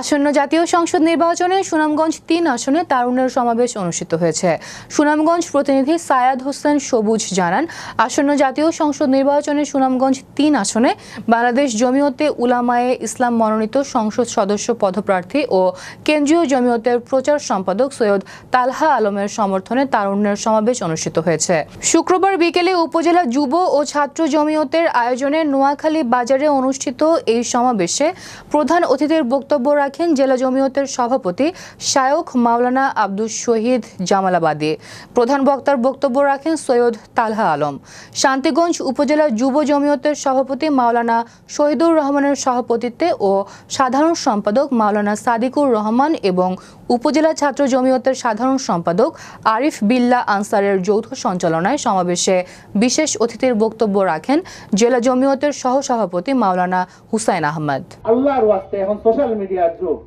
আসন্ন জাতীয় সংসদ নির্বাচনে সুনামগঞ্জ তিন আসনে তারুণের সমাবেশ অনুষ্ঠিত হয়েছে। সুনামগঞ্জ প্রতিনিধি সায়াদ হোসেন সবুজ জানান, আসন্ন জাতীয় সংসদ নির্বাচনে সুনামগঞ্জ তিন আসনে বাংলাদেশ জমিয়তে উলামায়ে ইসলাম মনোনীত সংসদ সদস্য পদপ্রার্থী ও কেন্দ্রীয় জমিয়তের প্রচার সম্পাদক সৈয়দ তালহা আলমের সমর্থনে তারুণ্যের সমাবেশ অনুষ্ঠিত হয়েছে। শুক্রবার বিকেলে উপজেলা যুব ও ছাত্র জমিয়তের আয়োজনে নোয়াখালী বাজারে অনুষ্ঠিত এই সমাবেশে প্রধান অতিথির বক্তব্য রাখেন জেলা জমিয়তের সভাপতি শায়ক মাওলানা আব্দুল শহীদ জামালাবাদী। প্রধান বক্তার বক্তব্য রাখেন সৈয়দ তালহা আলম। শান্তিগঞ্জ উপজেলা যুব জমিয়তের সভাপতি মাওলানা শহীদুর রহমানের সভাপতিত্বে ও সাধারণ সম্পাদক মাওলানা সাদিকুর রহমান এবং উপজেলা ছাত্র জমিয়তের সাধারণ সম্পাদক আরিফ বিল্লা আনসারের যৌথ সঞ্চালনায় সমাবেশে বিশেষ অতিথির বক্তব্য রাখেন জেলা জমিয়তের সহসভাপতি মাওলানা হুসাইন আহমদ। আল্লাহর এখন সোশ্যাল মিডিয়ার যুগ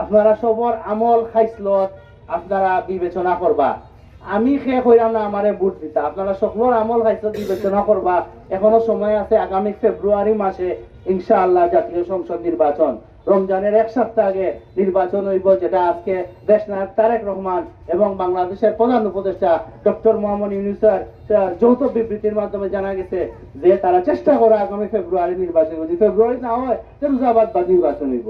আপনারা সবর আমল খাইসলত আপনারা বিবেচনা করবা। আমি খে কইরাম না আমারে বুট দিতা। আপনারা সকলের আমল খাইসলত বিবেচনা করবা এখনও সময় আছে, আগামী ফেব্রুয়ারি মাসে ইনশাআল্লাহ জাতীয় সংসদ নির্বাচন রমজানের এক সপ্তাহ আগে নির্বাচন হইব, যেটা আজকে দেশ নায়ক তারেক রহমান এবং বাংলাদেশের প্রধান উপদেষ্টা ডক্টর মোহাম্মদ ইউনুসের যৌথ বিবৃতির মাধ্যমে জানা গেছে যে তারা চেষ্টা করে আগামী ফেব্রুয়ারি নির্বাচন ফেব্রুয়ারি না হয় রোজাবাদ বা নির্বাচন হইব।